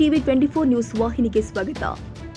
TV twenty four news ವಾಹಿನಿಗೆ ಸ್ವಾಗತ.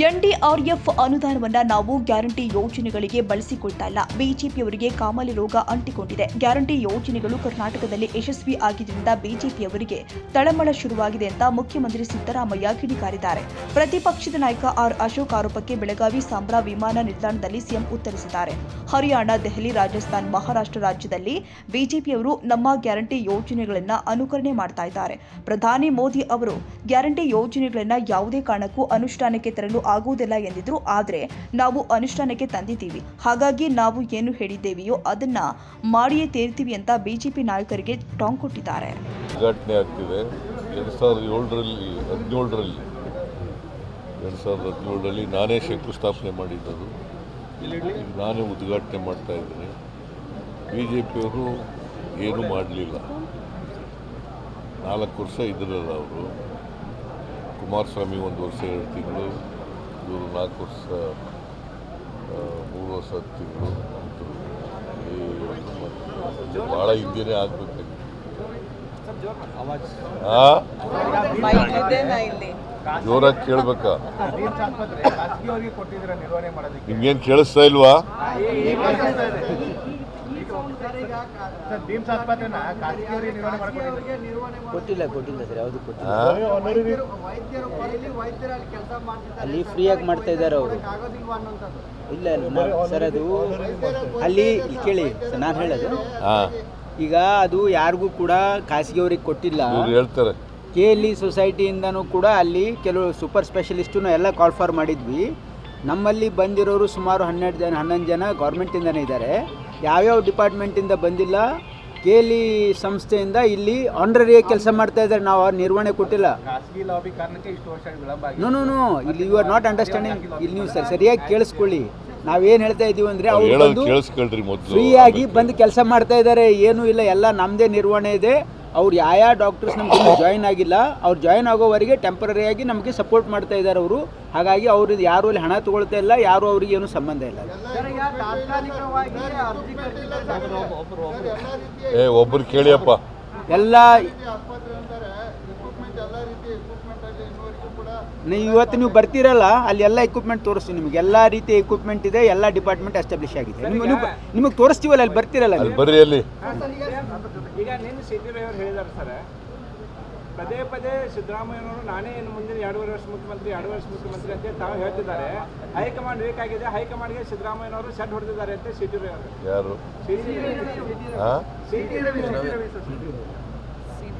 NDRF ಅನುದಾನವನ್ನ ನಾವು ಗ್ಯಾರಂಟಿ ಯೋಜನೆಗಳಿಗೆ ಬಳಸಿಕೊಳ್ತಾ ಇಲ್ಲ. ಬಿಜೆಪಿಯವರಿಗೆ ಕಾಮಾಲಿ ರೋಗ ಅಂಟಿಕೊಂಡಿದೆ. ಗ್ಯಾರಂಟಿ ಯೋಜನೆಗಳು ಕರ್ನಾಟಕದಲ್ಲಿ ಯಶಸ್ವಿ ಆಗಿದ್ದರಿಂದ ಬಿಜೆಪಿಯವರಿಗೆ ತಳಮಳ ಶುರುವಾಗಿದೆ ಅಂತ ಮುಖ್ಯಮಂತ್ರಿ ಸಿದ್ದರಾಮಯ್ಯ ಕಿಡಿಕಾರಿದ್ದಾರೆ. ಪ್ರತಿಪಕ್ಷದ ನಾಯಕ ಆರ್ ಅಶೋಕ್ ಆರೋಪಕ್ಕೆ ಬೆಳಗಾವಿ ಸಾಂಬ್ರಾ ವಿಮಾನ ನಿಲ್ದಾಣದಲ್ಲಿ ಸಿಎಂ ಉತ್ತರಿಸಿದ್ದಾರೆ. ಹರಿಯಾಣ, ದೆಹಲಿ, ರಾಜಸ್ಥಾನ್, ಮಹಾರಾಷ್ಟ್ರ ರಾಜ್ಯದಲ್ಲಿ ಬಿಜೆಪಿಯವರು ನಮ್ಮ ಗ್ಯಾರಂಟಿ ಯೋಜನೆಗಳನ್ನು ಅನುಕರಣೆ ಮಾಡ್ತಾ ಇದ್ದಾರೆ. ಪ್ರಧಾನಿ ಮೋದಿ ಅವರು ಗ್ಯಾರಂಟಿ ಯೋಜನೆಗಳನ್ನು ಯಾವುದೇ ಕಾರಣಕ್ಕೂ ಅನುಷ್ಠಾನಕ್ಕೆ ತರಲು ಆಗುವುದಿಲ್ಲ ಎಂದಿದ್ರು, ಆದರೆ ನಾವು ಅನುಷ್ಠಾನಕ್ಕೆ ತಂದಿದ್ದೀವಿ. ಹಾಗಾಗಿ ನಾವು ಏನು ಹೇಳಿದ್ದೇವೆಯೋ ಅದನ್ನ ಮಾಡಿಯೇ ತೇರ್ತೀವಿ ಅಂತ ಬಿಜೆಪಿ ನಾಯಕರಿಗೆ ಟಾಂಗ್ ಕೊಟ್ಟಿದ್ದಾರೆ. ಉದ್ಘಾಟನೆ ಆಗ್ತಿದೆ. ಎರಡು ಸಾವಿರದ ಏಳರಲ್ಲಿ, ಹದಿನೇಳರಲ್ಲಿ, ಎರಡು ಸಾವಿರದ ಹದಿನೇಳರಲ್ಲಿ ನಾನೇ ಶಂಕುಸ್ಥಾಪನೆ ಮಾಡಿದ್ದದು. ಈಗ ನಾನೇ ಉದ್ಘಾಟನೆ ಮಾಡ್ತಾ ಇದ್ದೀನಿ. ಬಿ ಜೆ ಪಿಯವರು ಏನೂ ಮಾಡಲಿಲ್ಲ. ನಾಲ್ಕು ವರ್ಷ ಇದ್ರಲ್ಲ ಅವರು. ಕುಮಾರಸ್ವಾಮಿ ಒಂದು ವರ್ಷ ಎರಡು ತಿಂಗಳು. ಇವರು ನಾಲ್ಕು ವರ್ಷ ಮೂರು ವರ್ಷ ಹತ್ತು ತಿಂಗಳು ಅಂತೂ ಈ ಭಾಳ ಹಿಂದೆನೇ ಆಗಬೇಕಾಗಿತ್ತು ಆ? ಜೋರಾಗಿ ಕೇಳ್ಬೇಕಾ? ನಿಮ್ಗೇನು ಕೇಳಿಸ್ತಾ ಇಲ್ವಾ ಸರ್ ರಿಮ್ಸ್ ಆಸ್ಪತ್ರೆನ ಖಾಸಗಿಯವರಿಗೆ ನಿರ್ವಹಣೆ ಮಾಡಿಕೊಟ್ಟಿದ್ದೀರಾ ಕೊಟ್ಟಿಲ್ಲ ಕೊಟ್ಟಿಲ್ಲ ಸರ್ ಯಾವುದು ಕೊಟ್ಟಿಲ್ಲ? ಅಲ್ಲಿ ಫ್ರೀಯಾಗಿ ಮಾಡ್ತಾ ಇದ್ದಾರೆ ಅವರು. ಇಲ್ಲ ಇಲ್ಲ ನಾವು- ಸರ್ ಅದು ಅಲ್ಲಿ ಕೇಳಿ ಸರ್ ನಾನು ಹೇಳೋದು. ಈಗ ಅದು ಯಾರಿಗೂ ಕೂಡ ಖಾಸಗಿಯವ್ರಿಗೆ ಕೊಟ್ಟಿಲ್ಲ. ಹೇಳ್ತಾರೆ. ಕೆ ಎಲ್ ಇ ಸೊಸೈಟಿಯಿಂದನೂ ಕೂಡ ಅಲ್ಲಿ ಕೆಲವು ಸೂಪರ್ ಸ್ಪೆಷಲಿಸ್ಟನ್ನು ಎಲ್ಲ ಕಾಲ್ ಫಾರ್ ಮಾಡಿದ್ವಿ. ನಮ್ಮಲ್ಲಿ ಬಂದಿರೋರು ಸುಮಾರು ಹನ್ನೆರಡು ಜನ ಹನ್ನೊಂದು ಜನ ಗೌರ್ಮೆಂಟಿಂದನೇ ಇದ್ದಾರೆ. ಯಾವ್ಯಾವ ಡಿಪಾರ್ಟ್ಮೆಂಟಿಂದ ಬಂದಿಲ್ಲ ಕೇಲಿ ಸಂಸ್ಥೆಯಿಂದ ಇಲ್ಲಿ ಆನ್ರರಿಯ ಕೆಲಸ ಮಾಡ್ತಾ ಇದ್ದಾರೆ. ನಾವು ಅವ್ರ ನಿರ್ವಹಣೆ ಕೊಟ್ಟಿಲ್ಲ. ನೋ ನೋ ನೋ ಇಲ್ಲಿ ಯು ಆರ್ ನಾಟ್ ಅಂಡರ್ಸ್ಟ್ಯಾಂಡಿಂಗ್ ಇಲ್ಲಿ ನೀವು ಸರ್ ಸರಿಯಾಗಿ ಕೇಳಿಸ್ಕೊಳ್ಳಿ. ನಾವೇನು ಹೇಳ್ತಾ ಇದ್ದೀವಿ ಅಂದರೆ ಅವರು ಫ್ರೀಯಾಗಿ ಬಂದು ಕೆಲಸ ಮಾಡ್ತಾ ಇದ್ದಾರೆ. ಏನೂ ಇಲ್ಲ. ಎಲ್ಲ ನಮ್ಮದೇ ನಿರ್ವಹಣೆ ಇದೆ. ಅವ್ರು ಯಾವ ಡಾಕ್ಟರ್ಸ್ ನಮ್ಗೆ ಇನ್ನೂ ಜಾಯಿನ್ ಆಗಿಲ್ಲ ಅವ್ರು ಜಾಯಿನ್ ಆಗೋವರೆಗೆ ಟೆಂಪರರಿಯಾಗಿ ನಮಗೆ ಸಪೋರ್ಟ್ ಮಾಡ್ತಾ ಇದ್ದಾರೆ ಅವರು. ಹಾಗಾಗಿ ಅವರು ಯಾರು ಅಲ್ಲಿ ಹಣ ತಗೊಳ್ತಾ ಇಲ್ಲ ಯಾರು ಅವ್ರಿಗೆ ಏನು ಸಂಬಂಧ ಇಲ್ಲ. ಏ ಒಬ್ರು ಕೇಳಿಯಪ್ಪ. ಎಲ್ಲ ನೀವು ಇವತ್ತು ನೀವು ಬರ್ತೀರಲ್ಲ ಅಲ್ಲಿ ಎಲ್ಲ ಎಕ್ವಿಪ್ಮೆಂಟ್ ತೋರಿಸ್ತೀವಿ ನಿಮಗೆ. ಎಲ್ಲ ರೀತಿಯ ಎಕ್ವಿಪ್ಮೆಂಟ್ ಇದೆ ಎಲ್ಲ ಡಿಪಾರ್ಟ್ಮೆಂಟ್ ಎಸ್ಟಾಬ್ಲಿಷ್ ಆಗಿದೆ. ನಿಮಗೆ ನಿಮಗೆ ತೋರಿಸ್ತೀವಲ್ಲ ಅಲ್ಲಿ ಬರ್ತೀರಲ್ಲ ಬರ್ರಿ ಅಲ್ಲಿ. ಈಗ ನಿನ್ನೆ ಸಿದ್ದರಾಮಯ್ಯವರು ಹೇಳಿದ್ದಾರೆ ಸರ್. ಪದೇ ಪದೇ ಸಿದ್ದರಾಮಯ್ಯನವರು ನಾನೇ ಇನ್ನು ಮುಂದಿನ ಎರಡೂವರೆ ವರ್ಷ ಮುಖ್ಯಮಂತ್ರಿ ಎರಡು ವರ್ಷ ಮುಖ್ಯಮಂತ್ರಿ ಅಂತ ತಾವು ಹೇಳ್ತಿದ್ದಾರೆ. ಹೈಕಮಾಂಡ್ ವೀಕ್ ಆಗಿದೆ ಹೈಕಮಾಂಡ್ಗೆ ಸಿದ್ದರಾಮಯ್ಯನವರು ಸೆಟ್ ಹೊಡೆದಿದ್ದಾರೆ ಅಂತ ಸಿದ್ದರಾಮಯ್ಯವರು ಅವರು ಯಾರು?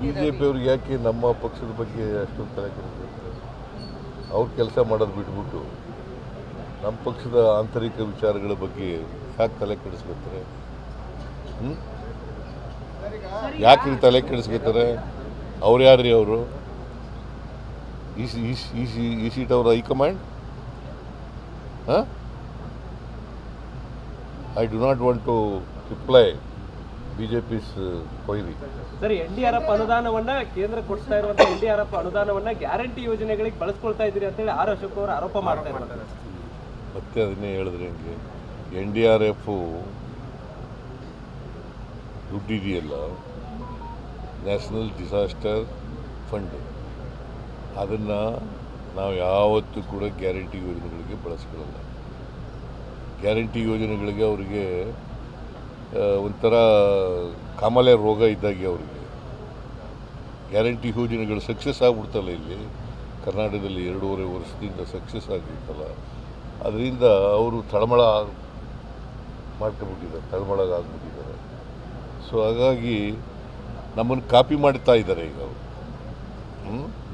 ಬಿಜೆಪಿ ಅವ್ರಿಗೆ ಯಾಕೆ ನಮ್ಮ ಪಕ್ಷದ ಬಗ್ಗೆ ಅಷ್ಟು ತಲೆ ಕೆಡಿಸ್ಬೇಕು ಅವ್ರು ಕೆಲಸ ಮಾಡೋದು ಬಿಟ್ಬಿಟ್ಟು ನಮ್ಮ ಪಕ್ಷದ ಆಂತರಿಕ ವಿಚಾರಗಳ ಬಗ್ಗೆ ಯಾಕೆ ತಲೆ ಕೆಡಿಸ್ಕೊತಾರೆ ಹ್ಞೂ ಯಾಕೆ ತಲೆ ಕೆಡಿಸ್ಕೊತಾರೆ? ಅವ್ರು ಯಾರ್ರಿ ರೀ ಅವರು? ಈ ಈ ಈ ಈ ಸೀಟ್ ಹೈ ಹೈಕಮಾಂಡ್? ಹಾಂ? I do not want to reply B J ಪಿಸ್ ಕೊಯ್ಲಿ ಸರಿ ಎನ್ ಡಿ ಆರ್ ಎಫ್ ಅನುದಾನವನ್ನ ಕೇಂದ್ರ ಕೊಡ್ತಾ ಇರುವಂತಹ ಎನ್ ಡಿ ಆರ್ ಎಫ್ ಅನುದಾನವನ್ನ ಗ್ಯಾರಂಟಿ ಯೋಜನೆಗಳಿಗೆ ಬಳಸ್ಕೊಳ್ತಾ ಇದ್ದೀರಿ ಅಂತೇಳಿ ಆರ್ ಅಶೋಕ್ ಅವರು ಆರೋಪ ಮಾಡ್ತಾ ಇದ್ದಾರೆ. ಮತ್ತೆ ಅದನ್ನೇ ಹೇಳಿದ್ರೆ ಹೆಂಗೆ. ಎನ್ ಡಿ ಆರ್ ಎಫು ದುಡ್ಡಿದೆಯಲ್ಲ, ನ್ಯಾಷನಲ್ ಡಿಸಾಸ್ಟರ್ ಫಂಡ್. ಅದನ್ನು ನಾವು ಯಾವತ್ತೂ ಕೂಡ ಗ್ಯಾರಂಟಿ ಯೋಜನೆಗಳಿಗೆ ಬಳಸ್ಕೊಳ್ಳಲ್ಲ. ಗ್ಯಾರಂಟಿ ಯೋಜನೆಗಳಿಗೆ ಅವರಿಗೆ ಒಂಥರ ಕಾಮಾಲೆ ರೋಗ ಇದ್ದಾಗೆ ಅವರಿಗೆ. ಗ್ಯಾರಂಟಿ ಯೋಜನೆಗಳು ಸಕ್ಸಸ್ ಆಗ್ಬಿಡ್ತಲ್ಲ ಇಲ್ಲಿ. ಕರ್ನಾಟಕದಲ್ಲಿ ಎರಡೂವರೆ ವರ್ಷದಿಂದ ಸಕ್ಸಸ್ ಆಗಿರ್ತಲ್ಲ ಅದರಿಂದ ಅವರು ತಳಮಳ ಮಾಡ್ಕೊಬಿಟ್ಟಿದ್ದಾರೆ ತಳಮಳಗಾಗ್ಬಿಟ್ಟಿದ್ದಾರೆ. ಸೊ ಹಾಗಾಗಿ ನಮ್ಮನ್ನು ಕಾಪಿ ಮಾಡ್ತಾ ಇದ್ದಾರೆ ಈಗ ಅವರು.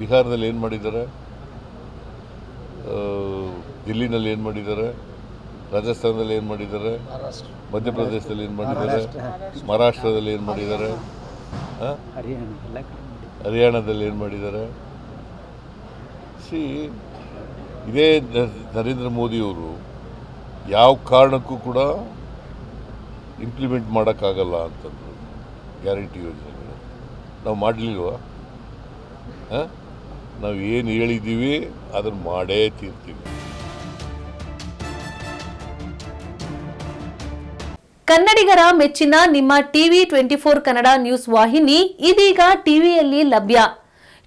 ಬಿಹಾರದಲ್ಲಿ ಏನು ಮಾಡಿದ್ದಾರೆ? ದಿಲ್ಲಿನಲ್ಲಿ ಏನು ಮಾಡಿದ್ದಾರೆ? ರಾಜಸ್ಥಾನದಲ್ಲಿ ಏನು ಮಾಡಿದ್ದಾರೆ? ಮಧ್ಯಪ್ರದೇಶದಲ್ಲಿ ಏನು ಮಾಡಿದ್ದಾರೆ? ಮಹಾರಾಷ್ಟ್ರದಲ್ಲಿ ಏನು ಮಾಡಿದ್ದಾರೆ? ಹರಿಯಾಣದಲ್ಲಿ ಏನು ಮಾಡಿದ್ದಾರೆ? ಸಿ ಇದೇ ನರೇಂದ್ರ ಮೋದಿಯವರು ಯಾವ ಕಾರಣಕ್ಕೂ ಕೂಡ ಇಂಪ್ಲಿಮೆಂಟ್ ಮಾಡೋಕ್ಕಾಗಲ್ಲ ಅಂತಂದರು ಗ್ಯಾರಂಟಿ ಯೋಜನೆಗಳು ನಾವು ಮಾಡಲಿಲ್ವಾ? ಹಾಂ? ನಾವು ಏನು ಹೇಳಿದ್ದೀವಿ ಅದನ್ನು ಮಾಡೇ ತೀರ್ತೀವಿ. ಕನ್ನಡಿಗರ ಮೆಚ್ಚಿನ ನಿಮ್ಮ TV twenty four Kannada news ವಾಹಿನಿ ಇದೀಗ ಟಿವಿಯಲ್ಲಿ ಲಭ್ಯ.